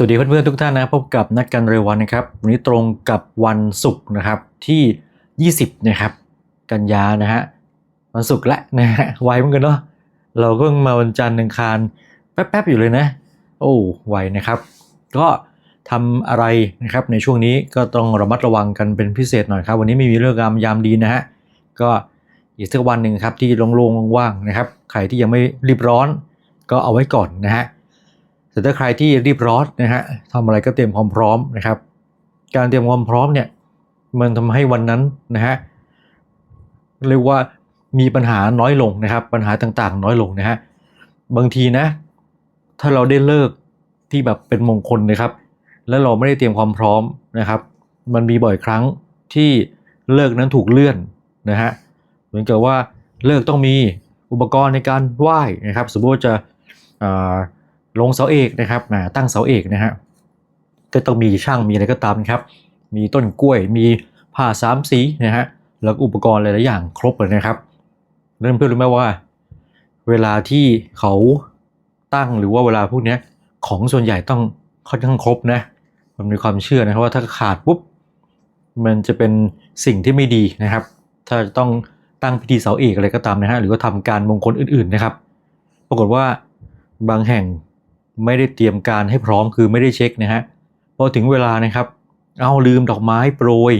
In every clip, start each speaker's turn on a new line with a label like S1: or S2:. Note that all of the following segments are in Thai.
S1: สวัสดีเพื่อนๆทุกท่านนะพบกับนัดกันเร็ววันนะครับวันนี้ตรงกับวันศุกร์นะครับที่ 20 นะครับ กันยานะฮะวันศุกร์ละนะฮะไวเหมือนกันเนาะเราก็เพิ่งมาวันจันทร์อังคารแป๊บๆอยู่เลยนะ โอ้ไวนะครับ ก็ทำอะไรนะครับในช่วงนี้ก็ต้องระมัดระวังกันเป็นพิเศษหน่อยครับ วันนี้ไม่มีเรื่องงามยามดีนะฮะก็อีกสักวันหนึ่งครับที่โล่งๆว่างๆนะครับใครที่ยังไม่รีบร้อนก็เอาไว้ก่อนนะฮะ แต่ถ้าใครที่รีบร้อนนะฮะทำอะไรก็เตรียมความพร้อมนะครับ การเตรียมความพร้อมเนี่ยมันทำให้วันนั้นนะฮะเรียกว่ามีปัญหาน้อยลงนะครับ ปัญหาต่างๆ น้อยลงนะฮะบางทีนะ ถ้าเราได้เลิกที่แบบเป็นมงคลนะครับ แล้วเราไม่ได้เตรียมความพร้อมนะครับ มันมีบ่อยครั้งที่เลิกนั้นถูกเลื่อนนะฮะเหมือนกับว่าเลิกต้องมีอุปกรณ์ในการไหว้นะครับ สมมติว่าจะอ่า ลงเสาเอกนะครับตั้งเสาเอกนะฮะก็ต้องมีช่างมีอะไรก็ตามครับ มีต้นกล้วยมีผ้าสามสีนะฮะแล้วอุปกรณ์หลายๆอย่างครบเลยนะครับเริ่มเพื่อนรู้ไหมว่า เวลาที่เขาตั้งหรือว่าเวลาพวกนี้ของส่วนใหญ่ต้องค่อนข้างครบนะมันมีความเชื่อนะครับว่าถ้าขาดปุ๊บมันจะเป็นสิ่งที่ไม่ดีนะครับ ถ้าต้องตั้งพิธีเสาเอกอะไรก็ตามนะฮะหรือว่าทำการมงคลอื่น ๆนะครับ ปรากฏว่าบางแห่ง ไม่ได้เตรียมการให้พร้อมคือไม่ได้เช็คนะฮะพอถึงเวลานะครับ เอาลืมดอกไม้โปรย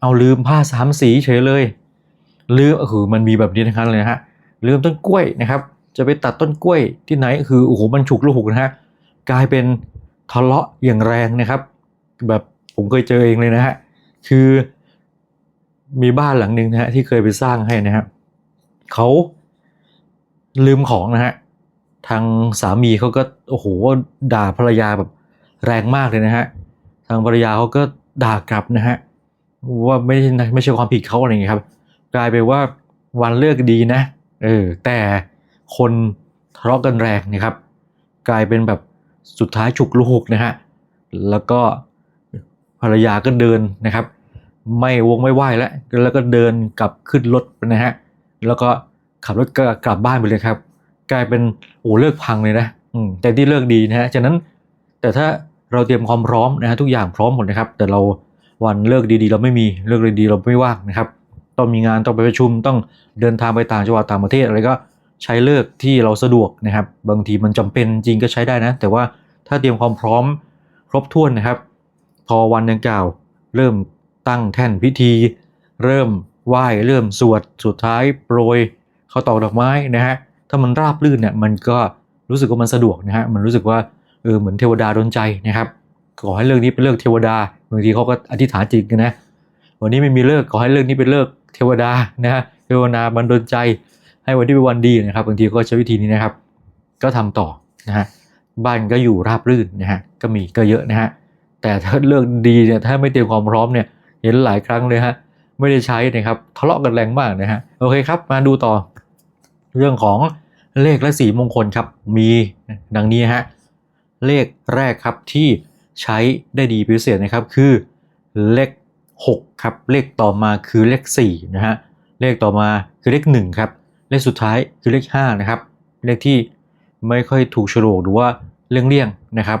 S1: เอาลืมผ้าสามสีเฉยเลยลืมคือมันมีแบบนี้ทั้งนั้นเลยนะฮะลืมต้นกล้วยนะครับ จะไปตัดต้นกล้วยที่ไหนคือโอ้โหมันฉุกละหุกนะฮะกลายเป็นทะเลาะอย่างแรงนะครับ แบบผมเคยเจอเองเลยนะฮะคือมีบ้านหลังหนึ่งนะฮะที่เคยไปสร้างให้นะครับเขาลืมของนะฮะ ทางสามีเขาก็โอ้โหด่าภรรยาแบบแรงมากเลยนะฮะทางภรรยาเขาก็ด่ากลับนะฮะว่าไม่ใช่ไม่ใช่ความผิดเขาอะไรอย่างเงี้ยครับ กลายเป็นว่าวันเลือกดีนะเออแต่คนทะเลาะกันแรงนะครับ กลายเป็นแบบสุดท้ายฉุกลูกนะฮะแล้วก็ภรรยาก็เดินนะครับ ไม่วงไม่ไหวแล้วแล้วก็เดินกลับขึ้นรถนะฮะแล้วก็ขับรถกลับบ้านไปเลยครับ กลายเป็นโอ้เลิกพังเลยนะอืมแต่ที่เลิกดีนะฮะฉะนั้นแต่ถ้าเราเตรียมความพร้อมนะฮะทุกอย่างพร้อมหมดนะครับ แต่เราวันเลิกดีๆ เราไม่มีเลิกดีๆเราไม่ว่างนะครับ ต้องมีงานต้องไปประชุมต้องเดินทางไปต่างจังหวัดต่างประเทศอะไรก็ใช้เลิกที่เราสะดวกนะครับ บางทีมันจำเป็นจริงก็ใช้ได้นะ แต่ว่าถ้าเตรียมความพร้อมครบถ้วนนะครับ พอวันดังกล่าว เริ่มตั้งแท่นพิธี เริ่มไหว้เริ่มสวดสุดท้ายโปรยเข้าตอกดอกไม้นะฮะ ถ้ามันราบลื่นเนี่ยมันก็รู้สึกว่ามันสะดวกนะฮะมันรู้สึกว่าเออเหมือนเทวดาโดนใจนะครับขอให้เรื่องนี้เป็นเรื่องเทวดาบางทีเขาก็อธิษฐานจิตกันนะวันนี้ไม่มีเลิกขอให้เรื่องนี้เป็นเลิกเทวดานะฮะเทวดาบันดลใจ ให้วันที่เป็นวันดีนะครับบางทีก็ใช้วิธีนี้นะครับ ก็ทำต่อนะฮะบ้านก็อยู่ราบรื่นนะฮะก็มีก็เยอะนะฮะแต่ถ้าเรื่องดีเนี่ยถ้าไม่เตรียมความพร้อมเนี่ยเห็นหลายครั้งเลยฮะไม่ได้ใช้นะครับทะเลาะกันแรงมากนะฮะโอเคครับมาดูต่อ เรื่องของเลขและสีมงคลครับมีดังนี้ฮะเลขแรกครับที่ใช้ได้ดีพิเศษนะครับคือเลข6ครับเลขต่อมาคือเลข4นะฮะเลขต่อมาคือเลข1ครับเลขสุดท้ายคือเลข5นะครับเลขที่ไม่ค่อยถูกโฉลกหรือว่าเลี่ยงเลี่ยงๆนะครับ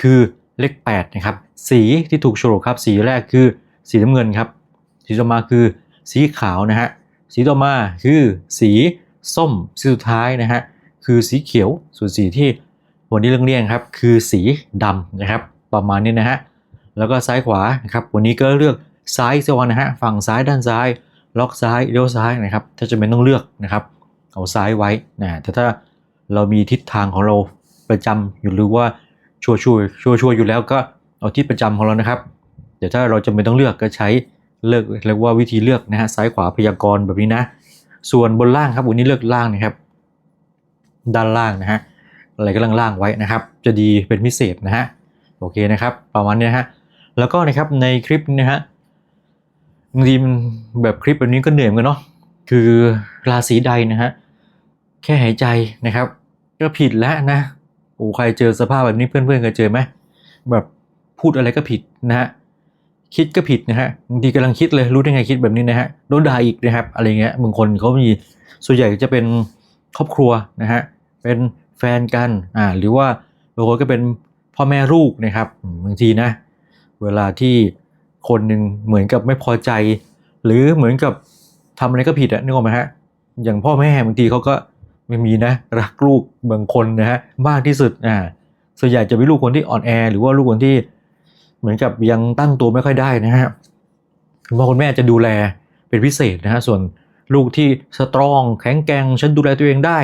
S1: คือเลข8นะครับสีที่ถูกโฉลกครับสีแรกคือสีน้ำเงินครับสีต่อมาคือสีขาวนะฮะสีต่อมาคือสี ส้มสีสุดท้ายนะฮะคือสีเขียวส่วนสีที่วันนี้เรื่องเลี่ยงครับคือสีดำนะครับประมาณนี้นะฮะแล้วก็ซ้ายขวานะครับวันนี้ก็เลือกซ้ายเสียวันนะฮะฝั่งซ้ายด้านซ้าย ล็อกซ้ายเลี้ยวซ้ายนะครับถ้าจะเป็นต้องเลือกนะครับเอาซ้ายไว้นะแต่ถ้าเรามีทิศทางของเราประจำอยู่หรือว่าชัวชัวร์ชัวชัวร์อยู่แล้วก็เอาที่ประจำของเรานะครับเดี๋ยวถ้าเราจำเป็นต้องเลือกก็ใช้เลือกเรียกว่าวิธีเลือกนะฮะซ้ายขวาพยากรณ์แบบนี้นะ ส่วนบนล่างครับวันนี้เลือกล่างนะครับ ด้านล่างนะฮะอะไรก็ล่างๆไว้นะครับ จะดีเป็นพิเศษนะฮะโอเคนะครับ ประมาณนี้นะฮะแล้วก็นะครับในคลิปนี้นะฮะบางทีมันแบบคลิปแบบนี้ก็เหนื่อยเหมือนกันเนาะคือราศีใดนะฮะแค่หายใจนะครับก็ผิดแล้วนะโอ้ใครเจอสภาพแบบนี้เพื่อนๆเคยเจอไหมแบบพูดอะไรก็ผิดนะฮะ คิดก็ผิดนะฮะบางทีกำลังคิดเลยรู้ได้ไงคิดแบบนี้นะฮะโดนด่าอีกนะครับอะไรเงี้ยบางคนเขามีส่วนใหญ่จะเป็นครอบครัวนะฮะเป็นแฟนกันอ่าหรือว่าบางคนก็เป็นพ่อแม่ลูกนะครับบางทีนะ เวลาที่คนหนึ่งเหมือนกับไม่พอใจ หรือเหมือนกับทำอะไรก็ผิดอะนึกออกไหมฮะอย่างพ่อแม่บางทีเขาก็ไม่มีนะรักลูกบางคนนะฮะมากที่สุดอ่าส่วนใหญ่จะเป็นลูกคนที่อ่อนแอ หรือว่าลูกคนที่ เหมือนกับยังตั้งตัวไม่ค่อยได้นะฮะคุณพ่อคุณแม่จะดูแลเป็นพิเศษนะฮะส่วนลูกที่สตรอง แข็งแกร่งฉันดูแลตัวเองได้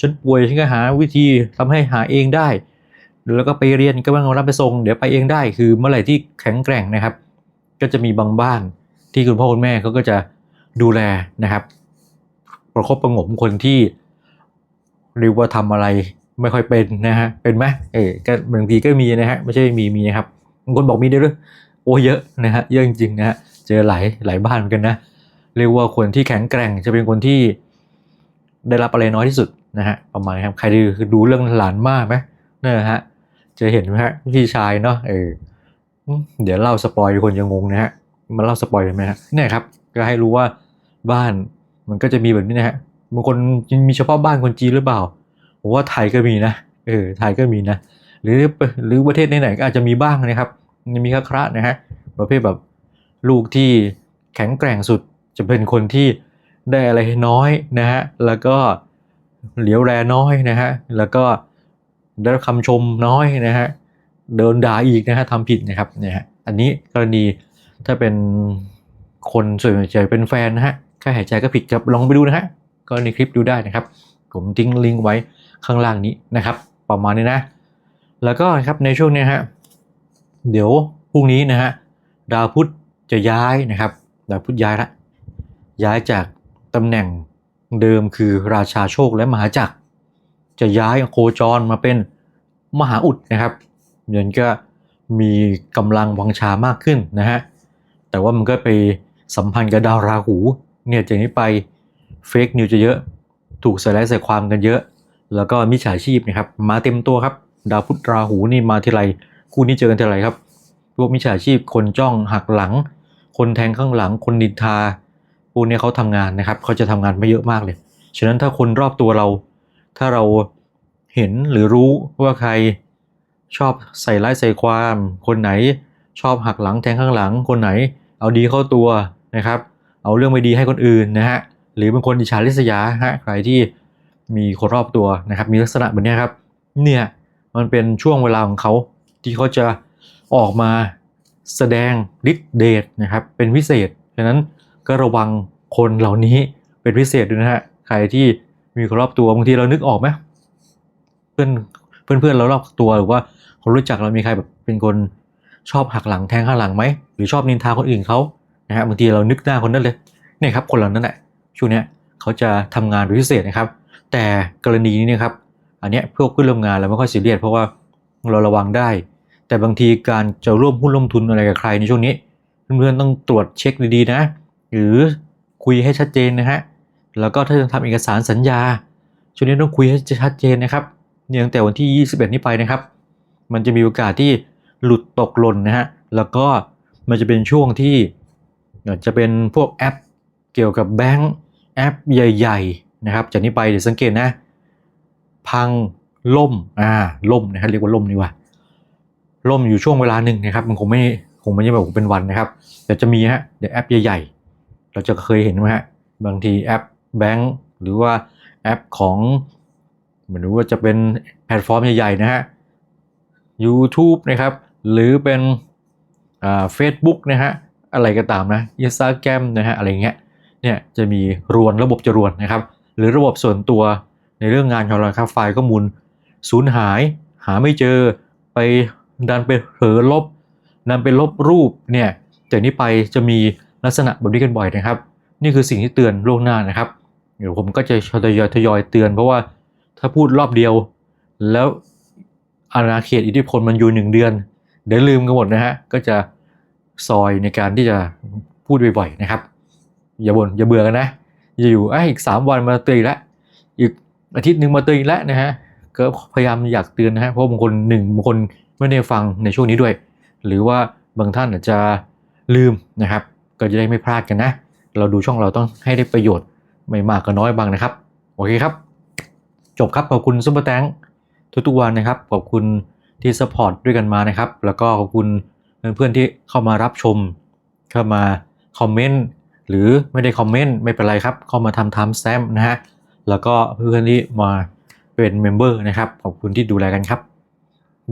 S1: ฉันป่วยฉันก็หาวิธีทำให้หาเองได้ แล้วก็ไปเรียนก็ไม่ต้องรับไปส่งเดี๋ยวไปเองได้ คือเมื่อไหร่ที่แข็งแกร่งนะครับ ก็จะมีบางบ้านที่คุณพ่อคุณแม่เขาก็จะดูแลนะครับ ประคบประงมคนที่เรียกว่าทำอะไรไม่ค่อยเป็นนะฮะเป็นไหมเออบางทีก็มีนะฮะไม่ใช่มีมีนะครับ บางคนบอกมีด้วยหรือโอ้เยอะนะฮะเยอะจริงๆนะฮะเจอหลายหลายบ้านเหมือนกันนะเรียกว่าคนที่แข็งแกร่งจะเป็นคนที่ได้รับอะไรน้อยที่สุดนะฮะประมาณนี้ครับใครดูดูเรื่องหลานมากไหมนะฮะจะเห็นไหมฮะพี่ชายเนาะเออเดี๋ยวเล่าสปอยคนจะงงนะฮะมันเล่าสปอยได้ไหมฮะเนี่ยครับก็ให้รู้ว่าบ้านมันก็จะมีแบบนี้นะฮะบางคนมีเฉพาะบ้านคนจีนหรือเปล่าผมว่าไทยก็มีนะเออไทยก็มีนะ หรือหรือประเทศไหนๆก็อาจจะมีบ้างนะครับ มีคคระนะฮะประเภทแบบลูกที่แข็งแกร่งสุดจะเป็นคนที่ได้อะไรน้อยนะฮะแล้วก็เหลียวแลน้อยนะฮะแล้วก็ได้คำชมน้อยนะฮะเดินด่าอีกนะฮะทำผิดนะครับเนี่ยฮะอันนี้กรณีถ้าเป็นคนส่วนใหญ่เป็นแฟนนะฮะแค่หายใจก็ผิดครับลองไปดูนะฮะก็ในคลิปดูได้นะครับ ผมทิ้งลิงก์ไว้ข้างล่างนี้นะครับ ประมาณนี้นะ แล้วก็ครับในช่วงนี้ฮะ เดี๋ยวพรุ่งนี้นะฮะดาวพุธจะย้ายนะครับดาวพุธย้ายละย้ายจากตำแหน่งเดิมคือราชาโชคและมหาจักร จะย้ายโคจรมาเป็นมหาอุดนะครับเหมือนก็มีกำลังวังชามากขึ้นนะฮะแต่ว่ามันก็ไปสัมพันธ์กับดาวราหูเนี่ยจากนี้ไปเฟกนิวจะเยอะ ถูกใส่ร้ายใส่ความกันเยอะ แล้วก็มิจฉาชีพนะครับ มาเต็มตัวครับ ดาวพุธราหูนี่มาทีไร คู่นี้เจอกันทีไรครับพวกมิจฉาชีพคนจ้องหักหลัง คนแทงข้างหลัง คนดินทาพวกนี้เขาทำงานนะครับเขาจะทำงานไม่เยอะมากเลย ฉะนั้นถ้าคนรอบตัวเรา ถ้าเราเห็นหรือรู้ว่าใครชอบใส่ร้ายใส่ความ คนไหนชอบหักหลังแทงข้างหลัง คนไหนเอาดีเข้าตัวนะครับ เอาเรื่องไม่ดีให้คนอื่นนะฮะหรือบางคนอิจฉาริษยาฮะใครที่มีคนรอบตัวนะครับ มีลักษณะแบบนี้ครับ เนี่ยมันเป็นช่วงเวลาของเขา ที่เขาจะออกมาแสดงฤทธิ์เดชนะครับ เป็นพิเศษฉะนั้นก็ระวังคนเหล่านี้เป็นพิเศษด้วยนะฮะใครที่มีคนรอบตัวบางทีเรานึกออกไหมเพื่อนเพื่อนเพื่อนเรารอบตัวหรือว่าคนรู้จักเรามีใครแบบเป็นคนชอบหักหลังแทงข้างหลังไหมหรือชอบนินทาคนอื่นเขานะฮะบางทีเรานึกหน้าคนนั้นเลยเนี่ยครับคนเหล่านั้นแหละช่วงเนี้ยเขาจะทำงานเป็นพิเศษนะครับ แต่กรณีนี้นะครับ อันเนี้ยพวกเพื่อนร่วมงานเราไม่ค่อยซีเรียสเพราะว่าเราระวังได้ แต่บางทีการจะร่วมหุ้นร่วมทุนอะไรกับใครในช่วงนี้ เพื่อนๆต้องตรวจเช็คดีๆนะ หรือคุยให้ชัดเจนนะฮะแล้วก็ถ้าจะทำเอกสารสัญญาช่วงนี้ต้องคุยให้ชัดเจนนะครับเนี่ยตั้งแต่วันที่ 21 นี้ไปนะครับ มันจะมีโอกาสที่หลุดตกหล่นนะฮะแล้วก็มันจะเป็นช่วงที่จะเป็นพวกแอปเกี่ยวกับแบงก์แอปใหญ่ๆนะครับจากนี้ไปเดี๋ยวสังเกตนะ พังล่มอ่าล่มนะครับเรียกว่าล่มดีกว่า ล่มอยู่ช่วงเวลาหนึ่งนะครับ มันคงไม่คงไม่ใช่แบบเป็นวันนะครับ แต่จะมีฮะเดี๋ยวแอปใหญ่ๆ เราจะเคยเห็นไหมฮะบางทีแอปแบงก์หรือว่าแอปของไม่รู้ว่าจะเป็นแพลตฟอร์มใหญ่ๆนะฮะ YouTube นะครับ หรือเป็นอ่า Facebook นะฮะ อะไรก็ตามนะ Instagram นะฮะ อะไรเงี้ยเนี่ยจะมีรวนระบบจะรวนนะครับ หรือระบบส่วนตัวในเรื่องงานของเราครับไฟล์ข้อมูลสูญหาย หาไม่เจอไป ดันไปเผลอลบดันไปลบรูปเนี่ยจากนี้ไปจะมีลักษณะแบบนี้กันบ่อยนะครับ นี่คือสิ่งที่เตือนล่วงหน้านะครับ เดี๋ยวผมก็จะทยอยทยอยเตือนเพราะว่าถ้าพูดรอบเดียว แล้วอาณาเขตอิทธิพลมันอยู่หนึ่งเดือน เดี๋ยวลืมกันหมดนะฮะก็จะซอยในการที่จะพูดบ่อยๆนะครับ อย่าบ่นอย่าเบื่อกันนะอย่าอยู่ไอ้อีกสามวันมาเตือนอีแล้วอีกอาทิตย์หนึ่งมาเตือนอีแล้วนะฮะก็พยายามอยากเตือนนะฮะเพราะบางคนหนึ่งบางคน ไม่ได้ฟังในช่วงนี้ด้วย หรือว่าบางท่านอาจจะลืมนะครับ ก็จะได้ไม่พลาดกันนะ เราดูช่องเราต้องให้ได้ประโยชน์ไม่มากก็น้อยบางนะครับ โอเคครับ จบครับขอบคุณซุปเปอร์แตงทุกๆวันนะครับ ขอบคุณที่สปอร์ตด้วยกันมานะครับ แล้วก็ขอบคุณเพื่อนๆที่เข้ามารับชม เข้ามาคอมเมนต์หรือไม่ได้คอมเมนต์ไม่เป็นไรครับ เข้ามาทำทำแซมนะฮะ แล้วก็เพื่อนๆที่มาเป็นเมมเบอร์นะครับ ขอบคุณที่ดูแลกันครับ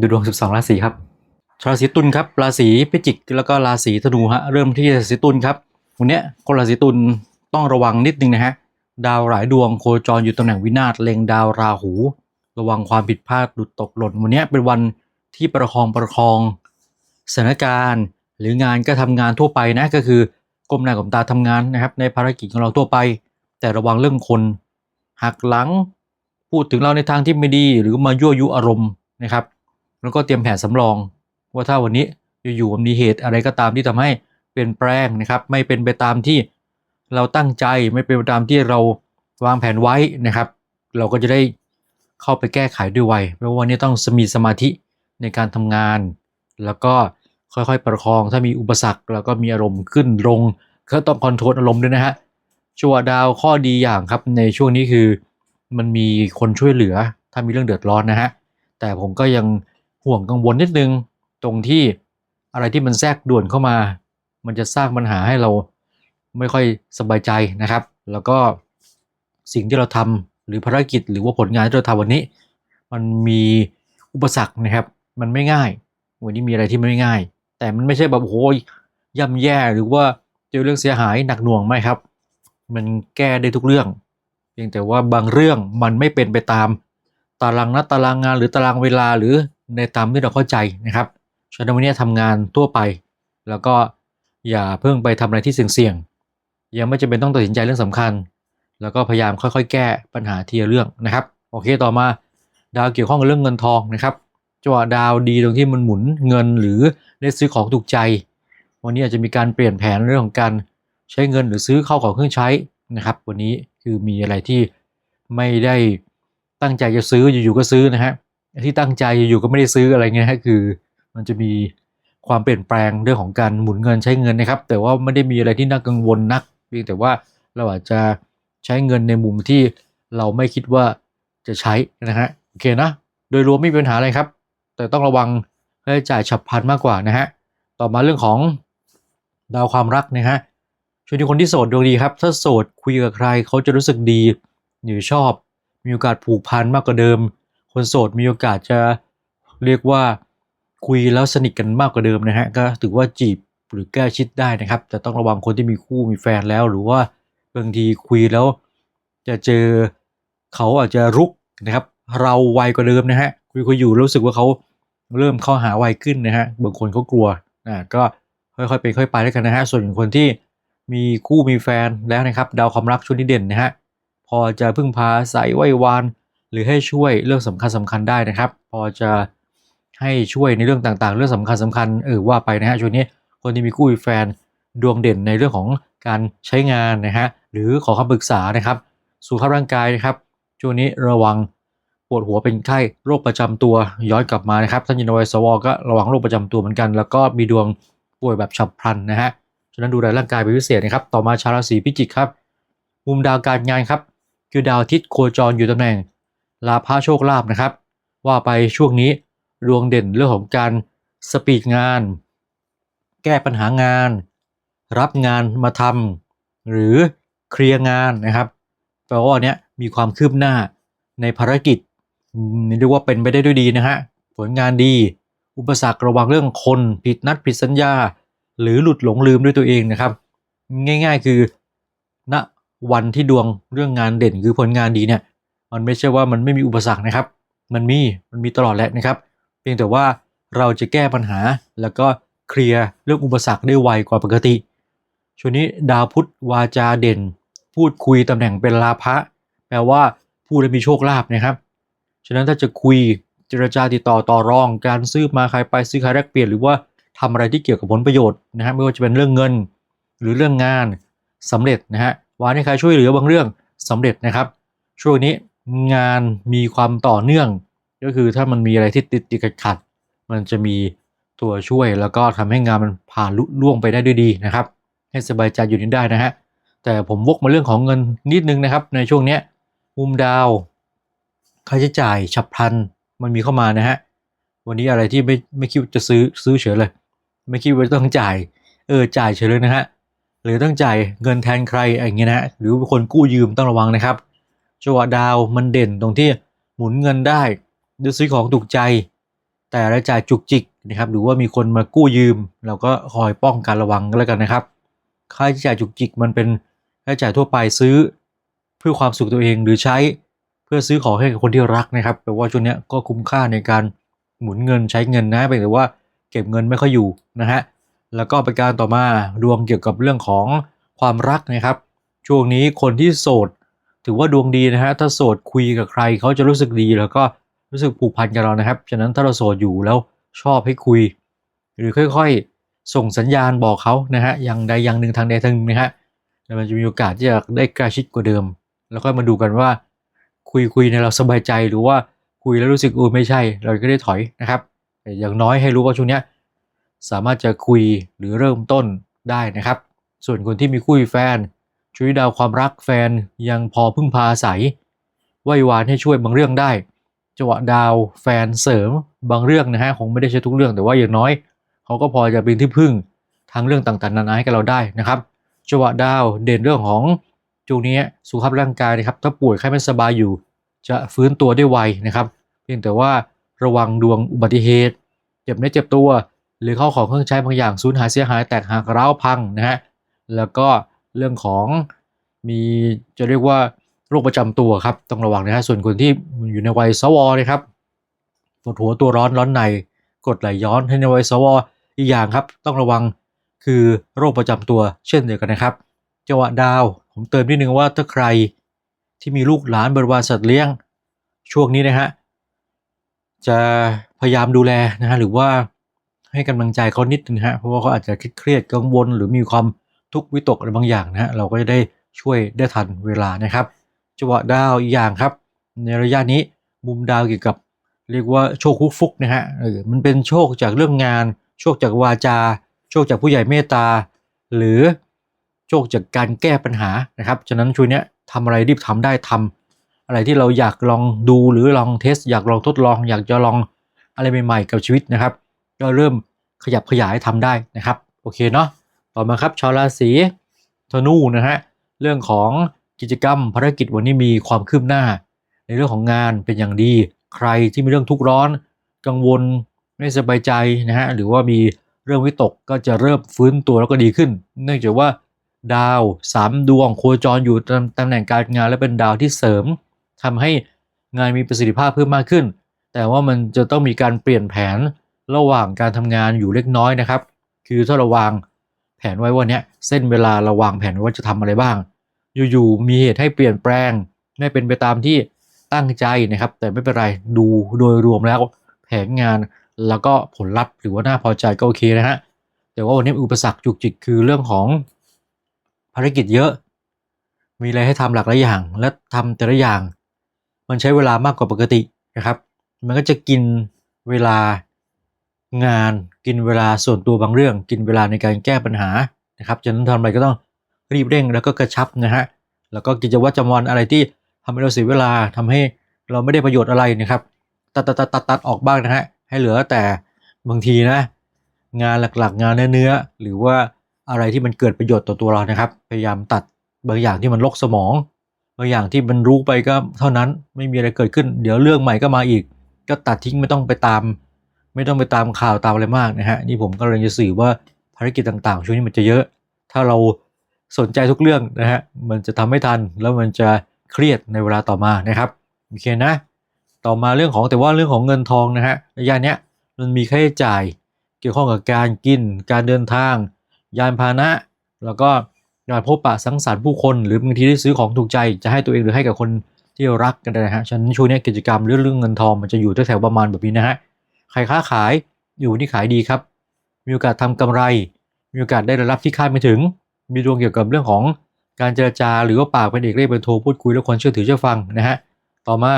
S1: ดูดวง 12 ราศีครับ ชาวราศีตุลครับ ราศีพิจิก แล้วก็ราศีธนูฮะ เริ่มที่ราศีตุลครับ วันนี้คนราศีตุลต้องระวังนิดนึงนะฮะ ดาวหลายดวงโคจรอยู่ตำแหน่งวินาศเล็งดาวราหู ระวังความผิดพลาดหลุดตกหล่น วันนี้เป็นวันที่ประคองประคองสถานการณ์ หรืองานก็ทำงานทั่วไปนะ ก็คือกลมหน้ากลมตาทำงานนะครับ ในภารกิจของเราทั่วไป แต่ระวังเรื่องคนหักหลัง พูดถึงเราในทางที่ไม่ดีหรือมายั่วยุอารมณ์นะครับ แล้วก็เตรียมแผนสำรอง ว่าถ้าวันนี้อยู่ๆมันมีเหตุอะไรก็ตามที่ทำให้เปลี่ยนแปลงนะครับ ไม่เป็นไปตามที่เราตั้งใจไม่เป็นไปตามที่เราวางแผนไว้นะครับ เราก็จะได้เข้าไปแก้ไขด้วยไวเพราะว่าวันนี้ต้องมีสมาธิในการทำงาน แล้วก็ค่อยๆประคองถ้ามีอุปสรรคแล้วก็มีอารมณ์ขึ้นลงก็ต้องคอนโทรลอารมณ์ด้วยนะฮะชัวดาวข้อดีอย่างครับในช่วงนี้คือมันมีคนช่วยเหลือถ้ามีเรื่องเดือดร้อนนะฮะแต่ผมก็ยัง ห่วงกังวลนิดนึง ตรงที่อะไรที่มันแทรกด่วนเข้ามา มันจะสร้างปัญหาให้เราไม่ค่อยสบายใจนะครับ แล้วก็สิ่งที่เราทำหรือภารกิจหรือว่าผลงานที่เราทำวันนี้ มันมีอุปสรรคนะครับ มันไม่ง่าย วันนี้มีอะไรที่ไม่ง่าย แต่มันไม่ใช่แบบโอ้ยย่ำแย่หรือว่าเจอเรื่องเสียหายหนักหน่วงไม่ครับ มันแก้ได้ทุกเรื่อง เพียงแต่ว่าบางเรื่องมันไม่เป็นไปตาม ตารางนัดตารางงานหรือตารางเวลาหรือ ในตามที่เราเข้าใจนะครับฉะนั้นวันนี้ทำงานทั่วไป แล้วก็อย่าเพิ่งไปทำอะไรที่เสี่ยงๆยังไม่จำเป็นต้องตัดสินใจเรื่องสำคัญ แล้วก็พยายามค่อยๆ แก้ปัญหาทีละเรื่องนะครับ โอเคต่อมาดาวเกี่ยวข้องกับเรื่องเงินทองนะครับจังหวะดาวดีตรงที่มันหมุนเงินหรือได้ซื้อของถูกใจ วันนี้อาจจะมีการเปลี่ยนแผนเรื่องของการใช้เงินหรือซื้อเข้าของเครื่องใช้นะครับ วันนี้คือมีอะไรที่ไม่ได้ตั้งใจจะซื้ออยู่ๆก็ซื้อนะฮะ ที่ตั้งใจอยู่ก็ไม่ได้ซื้ออะไรเงี้ยฮะคือ มันจะมีความเปลี่ยนแปลงเรื่องของการหมุนเงินใช้เงินนะครับ แต่ว่าไม่ได้มีอะไรที่น่ากังวลนัก เพียงแต่ว่าเราอาจจะใช้เงินในมุมที่เราไม่คิดว่าจะใช้นะฮะโอเคนะโดยรวมไม่มีปัญหาอะไรครับ แต่ต้องระวังค่าใช้จ่ายฉับพลันมากกว่านะฮะต่อมาเรื่องของดาวความรักนะฮะช่วงนี้คนที่โสดดวงดีครับ ถ้าโสดคุยกับใครเขาจะรู้สึกดีหรือชอบ มีโอกาสผูกพันมากกว่าเดิม คนโสดมีโอกาสจะเรียกว่าคุยแล้วสนิทกันมากกว่าเดิมนะฮะก็ถือว่าจีบหรือแก้ชิดได้นะครับ แต่ต้องระวังคนที่มีคู่มีแฟนแล้ว หรือว่าบางทีคุยแล้ว จะเจอเขาอาจจะรุกนะครับ เราไวกว่าเดิมนะฮะคุยคุยอยู่รู้สึกว่าเขาเริ่มเข้าหาไวขึ้นนะฮะบางคนเขากลัวอ่าก็ค่อยๆเป็นค่อยไปแล้วกันนะฮะส่วนคนที่มีคู่มีแฟนแล้วนะครับ ดาวความรักช่วงนี้เด่นนะฮะพอจะพึ่งพาใส่ไหววาน หรือให้ช่วยเรื่องสำคัญสำคัญได้นะครับ พอจะให้ช่วยในเรื่องต่างๆ เรื่องสำคัญสำคัญเออว่าไปนะฮะช่วงนี้คนที่มีคู่มีแฟนดวงเด่นในเรื่องของการใช้งานนะฮะหรือขอคำปรึกษานะครับสุขภาพร่างกายนะครับช่วงนี้ระวังปวดหัวเป็นไข้โรคประจำตัวย้อนกลับมานะครับท่านยินวัยสวก็ระวังโรคประจำตัวเหมือนกัน แล้วก็มีดวงป่วยแบบฉับพลันนะฮะฉะนั้นดูแลร่างกายเป็นพิเศษนะครับ ต่อมาชาวราศีพิจิกครับ มุมดาวการงานครับ คือดาวอาทิตย์โคจรอยู่ตำแหน่ง ลาภาโชคลาภนะครับ ว่าไปช่วงนี้ดวงเด่นเรื่องของการสปีดงาน แก้ปัญหางาน รับงานมาทำหรือเคลียร์งานนะครับแปลว่าเนี้ยมีความคืบหน้าในภารกิจเรียกว่าเป็นไปได้ด้วยดีนะฮะผลงานดี อุปสรรคระวังเรื่องคนผิดนัดผิดสัญญา หรือหลุดหลงลืมด้วยตัวเองนะครับ ง่าย ๆ คือณวันที่ดวงเรื่องงานเด่นคือผลงานดีเนี่ย มันไม่ใช่ว่ามันไม่มีอุปสรรคนะครับ มันมี มันมีตลอดแหละนะครับ เพียงแต่ว่าเราจะแก้ปัญหาแล้วก็เคลียร์เรื่องอุปสรรคได้ไวกว่าปกติ ช่วงนี้ดาวพุธวาจาเด่น พูดคุยตำแหน่งเป็นลาภะแปลว่าพูดแล้วมีโชคลาภนะครับ ฉะนั้นถ้าจะคุยเจรจาติดต่อต่อรอง การซื้อมาใครไปซื้อขายแลกเปลี่ยนหรือว่าทำอะไรที่เกี่ยวกับผลประโยชน์นะฮะไม่ว่าจะเป็นเรื่องเงินหรือเรื่องงานสำเร็จนะฮะวานให้ใครช่วยเหลือบางเรื่องสำเร็จนะครับ ช่วงนี้ งานมีความต่อเนื่อง ก็คือถ้ามันมีอะไรที่ติดติดขัดขัดมันจะมีตัวช่วยแล้วก็ทำให้งานมันผ่านลุล่วงไปได้ด้วยดีนะครับ ให้สบายใจอยู่นี้ได้นะฮะแต่ผมวกมาเรื่องของเงินนิดนึงนะครับ ในช่วงเนี้ยมุมดาวค่าใช้จ่ายฉับพลันมันมีเข้ามานะฮะวันนี้อะไรที่ไม่ไม่คิดจะซื้อซื้อเฉยเลย ไม่คิดว่าต้องจ่ายเออจ่ายเฉยเลยนะฮะหรือต้องจ่ายเงินแทนใครอะไรอย่างเงี้ยนะฮะหรือเป็นคนกู้ยืมต้องระวังนะครับ จังหวะดาวมันเด่นตรงที่หมุนเงินได้ดูซื้อของถูกใจ แต่รายจ่ายจุกจิกนะครับหรือว่ามีคนมากู้ยืม เราก็คอยป้องกันระวังกันแล้วกันนะครับ ค่าใช้จ่ายจุกจิกมันเป็นค่าใช้จ่ายทั่วไปซื้อ เพื่อความสุขตัวเองหรือใช้เพื่อซื้อของให้กับคนที่รักนะครับแปลว่าช่วงนี้ก็คุ้มค่าในการหมุนเงินใช้เงินนะเป็นแต่ว่าเก็บเงินไม่ค่อยอยู่นะฮะแล้วก็ประการต่อมาดวงเกี่ยวกับเรื่องของความรักนะครับ ช่วงนี้คนที่โสด ถือว่าดวงดีนะฮะถ้าโสดคุยกับใครเขาจะรู้สึกดีแล้วก็รู้สึกผูกพันกับเรานะครับ ฉะนั้นถ้าเราโสดอยู่แล้วชอบให้คุย หรือค่อยๆ ส่งสัญญาณบอกเขานะฮะอย่างใดอย่างหนึ่งทางใดทางหนึ่งนะฮะแล้วมันจะมีโอกาสที่จะได้ใกล้ชิดกว่าเดิม แล้วก็มาดูกันว่า คุยคุยในเราสบายใจหรือว่าคุยแล้วรู้สึกเออไม่ใช่ เราก็ได้ถอยนะครับแต่อย่างน้อยให้รู้ว่าช่วงนี้สามารถจะคุยหรือเริ่มต้นได้นะครับ ส่วนคนที่มีคู่แฟน ช่วยดาวความรักแฟนยังพอพึ่งพาอาศัยไหววานให้ช่วยบางเรื่องได้จังหวะดาวแฟนเสริมบางเรื่องนะฮะคงไม่ได้ใช่ทุกเรื่องแต่ว่าอย่างน้อยเขาก็พอจะเป็นที่พึ่งทางเรื่องต่างๆนานาให้กับเราได้นะครับจังหวะดาวเด่นเรื่องของช่วงนี้สุขภาพร่างกายนะครับ ถ้าป่วยไข้ไม่สบายอยู่ จะฟื้นตัวได้ไวนะครับ เพียงแต่ว่าระวังดวงอุบัติเหตุ เจ็บเนื้อเจ็บตัว หรือเข้าของเครื่องใช้บางอย่างสูญหายเสียหายแตกหักร้าวพังนะฮะแล้วก็ เรื่องของมีจะเรียกว่าโรคประจำตัวครับต้องระวังนะฮะส่วนคนที่อยู่ในวัยสวนะครับปวดหัวตัวร้อนร้อนในกดไหลย้อนให้ในวัยสวอีกอย่างครับ ต้องระวังคือโรคประจำตัวเช่นเดียวกันนะครับจังหวะดาว ผมเติมนิดนึงว่าถ้าใครที่มีลูกหลานบริวารสัตว์เลี้ยง ช่วงนี้นะฮะจะพยายามดูแลนะฮะหรือว่าให้กำลังใจเขานิดนึงฮะเพราะว่าเขาอาจจะเครียดกังวลหรือมีความ ทุกวิตกอะไรบางอย่างนะฮะเราก็จะได้ช่วยได้ทันเวลานะครับจังหวะดาวอีกอย่างครับ ในระยะนี้มุมดาวเกี่ยวกับเรียกว่าโชคฟุกฟุกนะฮะเออมันเป็นโชคจากเรื่องงาน โชคจากวาจา โชคจากผู้ใหญ่เมตตา หรือโชคจากการแก้ปัญหานะครับฉะนั้นช่วงนี้ทำอะไรรีบทำได้ทำอะไรที่เราอยากลองดูหรือลองเทส อยากลองทดลอง อยากจะลองอะไรใหม่ๆกับชีวิตนะครับ ก็เริ่มขยับขยายทำได้นะครับ โอเคเนาะ ต่อมาครับชาวราศีธนูนะฮะเรื่องของกิจกรรมภารกิจวันนี้มีความคืบหน้า ในเรื่องของงานเป็นอย่างดี ใครที่มีเรื่องทุกข์ร้อน กังวลไม่สบายใจนะฮะหรือว่ามีเรื่องวิตกก็จะเริ่มฟื้นตัวแล้วก็ดีขึ้น เนื่องจากว่าดาวสามดวงโคจรอยู่ตำแหน่งการงานและเป็นดาวที่เสริมทำให้งานมีประสิทธิภาพเพิ่มมากขึ้น แต่ว่ามันจะต้องมีการเปลี่ยนแผนระหว่างการทำงานอยู่เล็กน้อยนะครับ คือถ้าราวาง แผนไว้ว่าเนี้ยเส้นเวลาเราวางแผนว้ว่าจะทำอะไรบ้าง อยู่ๆมีเหตุให้เปลี่ยนแปลง ไม่เป็นไปตามที่ตั้งใจนะครับ แต่ไม่เป็นไรดูโดยรวมแล้ว แผนงานแล้วก็ผลลัพธ์หรือว่าน่าพอใจก็โอเคนะฮะแต่ว่าวันนี้อุปสรรคจุกจิกคือเรื่องของภารกิจเยอะ มีอะไรให้ทำหลากหลายอย่าง และทำแต่ละอย่าง มันใช้เวลามากกว่าปกตินะครับ มันก็จะกินเวลา งานกินเวลาส่วนตัวบางเรื่อง กินเวลาในการแก้ปัญหานะครับฉะนั้นทำอะไรก็ต้องรีบเร่งแล้วก็กระชับนะฮะแล้วก็กิจวัตรประจำวันอะไรที่ทำให้เราเสียเวลาทำให้เราไม่ได้ประโยชน์อะไรนะครับ ตัดตัดตัดตัดตัดออกบ้างนะฮะให้เหลือแต่บางทีนะ งานหลักๆ งานเนื้อหรือว่าอะไรที่มันเกิดประโยชน์ต่อตัวเรานะครับ พยายามตัดบางอย่างที่มันลกสมอง บางอย่างที่มันรู้ไปก็เท่านั้นไม่มีอะไรเกิดขึ้น เดี๋ยวเรื่องใหม่ก็มาอีก ก็ตัดทิ้งไม่ต้องไปตาม ไม่ต้องไปตามข่าวตามอะไรมากนะฮะนี่ผมก็เลยจะสื่อว่าภารกิจต่างๆ ช่วงนี้มันจะเยอะ ถ้าเราสนใจทุกเรื่องนะฮะมันจะทำไม่ทันแล้วมันจะเครียดในเวลาต่อมานะครับโอเคนะ ต่อมาเรื่องของแต่ว่าเรื่องของเงินทองนะฮะระยะเนี้ยมันมีค่าใช้จ่ายเกี่ยวข้องกับการกิน การเดินทาง ยานพาหนะ แล้วก็การพบปะสังสรรค์ผู้คน หรือบางทีได้ซื้อของถูกใจจะให้ตัวเองหรือให้กับคนที่รักกันนะฮะฉันช่วงนี้กิจกรรมเรื่องเรื่องเงินทองมันจะอยู่แถวๆประมาณแบบนี้นะฮะ รค้าขายอยู่ที่ขายดีครับ มีโอกาสทำกำไร มีโอกาสได้รับที่คาดไม่ถึง มีดวงเกี่ยวกับเรื่องของการเจรจาหรือว่าปากเป็นเอกเล่เป็นโทพูดคุยแล้วคนเชื่อถือเชื่อฟังนะฮะ ต่อมา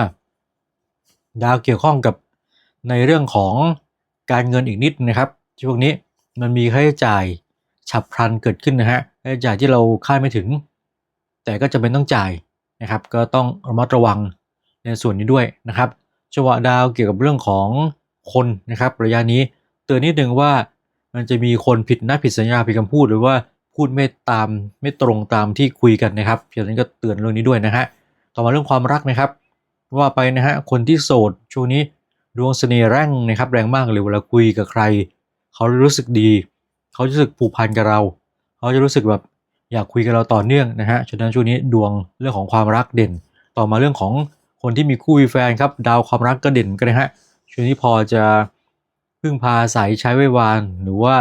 S1: ดาวเกี่ยวข้องกับในเรื่องของการเงินอีกนิดนะครับ ช่วงนี้มันมีค่าใช้จ่ายฉับพลันเกิดขึ้นนะฮะ ค่าใช้จ่ายที่เราคาดไม่ถึง แต่ก็จะเป็นต้องจ่ายนะครับ ก็ต้องระมัดระวังในส่วนนี้ด้วยนะครับจังหวะดาวเกี่ยวกับเรื่องของ คนนะครับระยะนี้เตือนนิดนึงว่ามันจะมีคนผิดนัดผิดสัญญาผิดคำพูดหรือว่าพูดไม่ตามไม่ตรงตามที่คุยกันนะครับฉะนั้นก็เตือนเรื่องนี้ด้วยนะฮะต่อมาเรื่องความรักนะครับ ว่าไปนะฮะคนที่โสดช่วงนี้ดวงเสน่ห์แรงนะครับแรงมากเลยเวลาคุยกับใคร เขารู้สึกดี เขาจะรู้สึกผูกพันกับเรา เขาจะรู้สึกแบบอยากคุยกับเราต่อเนื่องนะฮะฉะนั้นช่วงนี้ดวงเรื่องของความรักเด่น ต่อมาเรื่องของคนที่มีคู่มีแฟนครับดาวความรักก็เด่นกันนะฮะ ช่วงนี้พอจะพึ่งพาอาศัยใช้ไว้วาน หรือว่า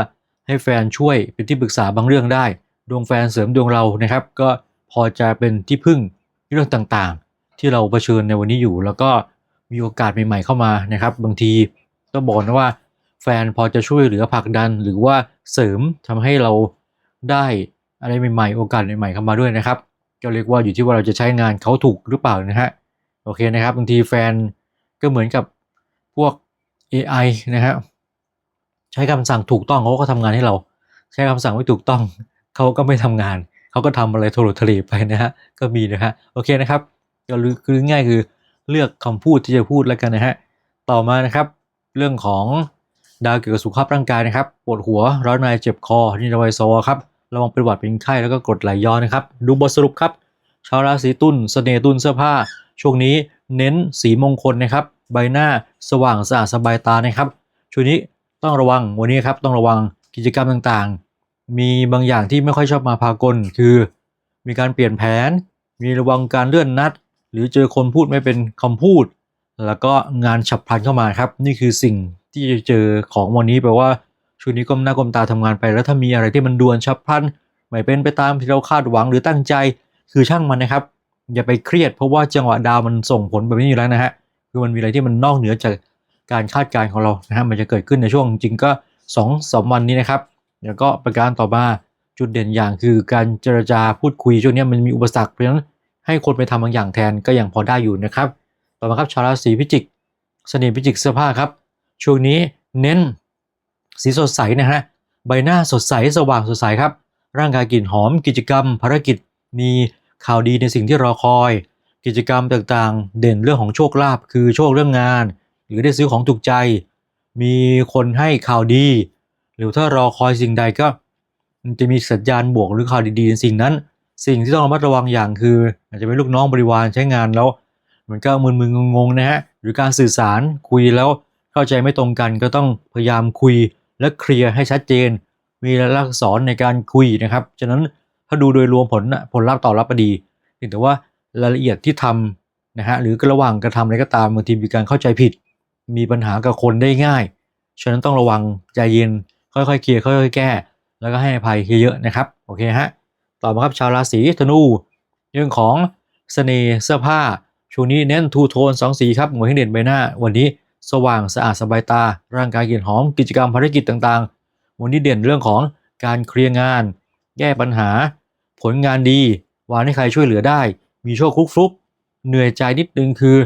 S1: ให้แฟนช่วยเป็นที่ปรึกษาบางเรื่องได้ ดวงแฟนเสริมดวงเรานะครับ ก็พอจะเป็นที่พึ่งเรื่องต่างๆ ที่เราเผชิญในวันนี้อยู่ แล้วก็มีโอกาสใหม่ๆเข้ามานะครับ บางทีก็บอกนะว่า แฟนพอจะช่วยเหลือผลักดัน หรือว่าเสริมทำให้เราได้อะไรใหม่ๆ โอกาสใหม่ๆเข้ามาด้วยนะครับก็เรียกว่าอยู่ที่ว่าเราจะใช้งานเขาถูกหรือเปล่านะฮะโอเคนะครับบางทีแฟนก็เหมือนกับ วก AI นะฮะใช้คำสั่งถูกต้องเขาก็ทำงานให้เรา ใช้คำสั่งไม่ถูกต้องเขาก็ไม่ทำงาน เขาก็ทำอะไรโทรทะเลไปนะฮะก็มีนะฮะโอเคนะครับก็คือง่ายคือเลือกคำพูดที่จะพูดแล้วกันนะฮะต่อมานะครับ เรื่องของดาวเกี่ยวกับสุขภาพร่างกายนะครับปวดหัวร้อนในเจ็บคอนี่ระบายซอครับระวังเป็นหวัดเป็นไข้แล้วก็กดไหลย้อนนะครับ ดูบทสรุปครับชาวราศีตุลเสน่ห์ตุลเสื้อผ้า ช่วงนี้เน้นสีมงคลนะครับ ใบหน้าสว่างสะอาดสบายตานะครับช่วงนี้ต้องระวังวันนี้ครับต้องระวังกิจกรรมต่างๆ มีบางอย่างที่ไม่ค่อยชอบมาพากลคือ มีการเปลี่ยนแผน มีระวังการเลื่อนนัด หรือเจอคนพูดไม่เป็นคำพูด แล้วก็งานฉับพลันเข้ามาครับ นี่คือสิ่งที่จะเจอของวันนี้แปลว่าช่วงนี้ก้มหน้าก้มตาทำงานไป แล้วถ้ามีอะไรที่มันด่วนฉับพลันไม่เป็นไปตามที่เราคาดหวังหรือตั้งใจ คือช่างมันนะครับ อย่าไปเครียดเพราะว่าจังหวะดาวมันส่งผลแบบนี้อยู่แล้วนะฮะ คือมันมีอะไรที่มันนอกเหนือจากการคาดการณ์ของเรานะฮะมันจะเกิดขึ้นในช่วงจริงก็2อสวันนี้นะครับแล้วก็ประการต่อมาจุดเด่นอย่างคือการเจรจาพูดคุยช่วงนี้มันมีอุปสรรคเพราะฉะนั้นให้คนไปทำบางอย่างแทนก็ยังพอได้อยู่นะครับ ต่อมาครับชาวราศีพิจิกเสน่ห์พิจิกเสื้อผ้าครับ ช่วงนี้เน้นสีสดใสนะฮะใบหน้าสดใสสว่างสดใสครับ ร่างกายกลิ่นหอมกิจกรรม ภารกิจมีข่าวดีในสิ่งที่รอคอย กิจกรรมต่างๆ เด่นเรื่องของโชคลาภคือโชคเรื่องงาน หรือได้ซื้อของถูกใจ มีคนให้ข่าวดี หรือถ้ารอคอยสิ่งใดก็มันจะมีสัญญาณบวกหรือข่าวดีๆในสิ่งนั้น สิ่งที่ต้องระมัดระวังอย่างคือ อาจจะเป็นลูกน้องบริวารใช้งานแล้วมันก็มึนๆงงๆนะฮะหรือการสื่อสารคุยแล้วเข้าใจไม่ตรงกันก็ต้องพยายามคุยและเคลียร์ให้ชัดเจน มีรายลักษณ์อักษรในการคุยนะครับฉะนั้นถ้าดูโดยรวมผลผลลัพธ์ต่อรับดีเพียงแต่ว่า รายละเอียดที่ทำนะฮะหรือระหว่างกระทำอะไรก็ตามบางทีมีการเข้าใจผิด มีปัญหากับคนได้ง่าย ฉะนั้นต้องระวังใจเย็นค่อยๆเคลียร์ค่อยๆแก้ แล้วก็ให้อภัยเยอะๆนะครับโอเคฮะต่อมาครับชาวราศีธนูเรื่องของเสน่ห์เสื้อผ้าช่วงนี้เน้นทูโทนสองสีครับหมวยให้เด่นใบหน้า วันนี้สว่างสะอาดสบายตา ร่างกายกลิ่นหอมกิจกรรมภารกิจต่างๆ วันนี้เด่นเรื่องของการเคลียร์งาน แก้ปัญหา ผลงานดีวานให้ใครช่วยเหลือได้ มีโชคคลุกฟลุกเหนื่อยใจนิดนึงคือ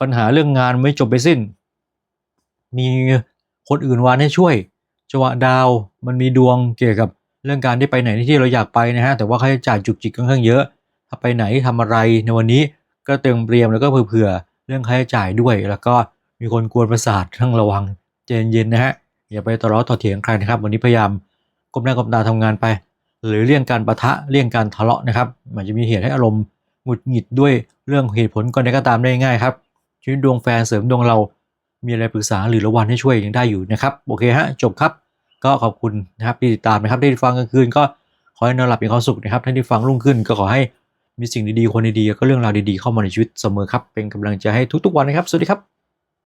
S1: ปัญหาเรื่องงานไม่จบไปสิ้น มีคนอื่นวานให้ช่วยจังหวะดาวมันมีดวงเกี่ยวกับเรื่องการได้ไปไหนที่เราอยากไปนะฮะแต่ว่าค่าใช้จ่ายจุกจิกค่อนข้างเยอะ ถ้าไปไหนทำอะไรในวันนี้ก็เตรียมเตรียมแล้วก็เผื่อเรื่องค่าใช้จ่ายด้วย แล้วก็มีคนกวนประสาททั้งระวังใจเย็นๆนะฮะอย่าไปตะเลาะต่อเถียงใครนะครับ วันนี้พยายามก้มหน้าก้มตาทำงานไป หรือเลี่ยงการประทะเลี่ยงการทะเลาะนะครับมันจะมีเหตุให้อารมณ์ หงุดหงิดด้วยเรื่องเหตุผลก็ได้ก็ตามได้ง่ายครับชีวิตดวงแฟนเสริมดวงเรามีอะไรปรึกษาหรือระวันให้ช่วยยังได้อยู่นะครับโอเคฮะจบครับ ก็ขอบคุณนะครับที่ติดตามนะครับได้ฟังกลางคืนก็ขอให้นอนหลับมีความสุขนะครับท่านที่ฟังรุ่งขึ้น ก็ขอให้มีสิ่งดีๆคนดีๆก็เรื่องราวดีๆเข้ามาในชีวิตเสมอครับเป็นกำลังใจให้ทุกๆวันนะครับสวัสดีครับ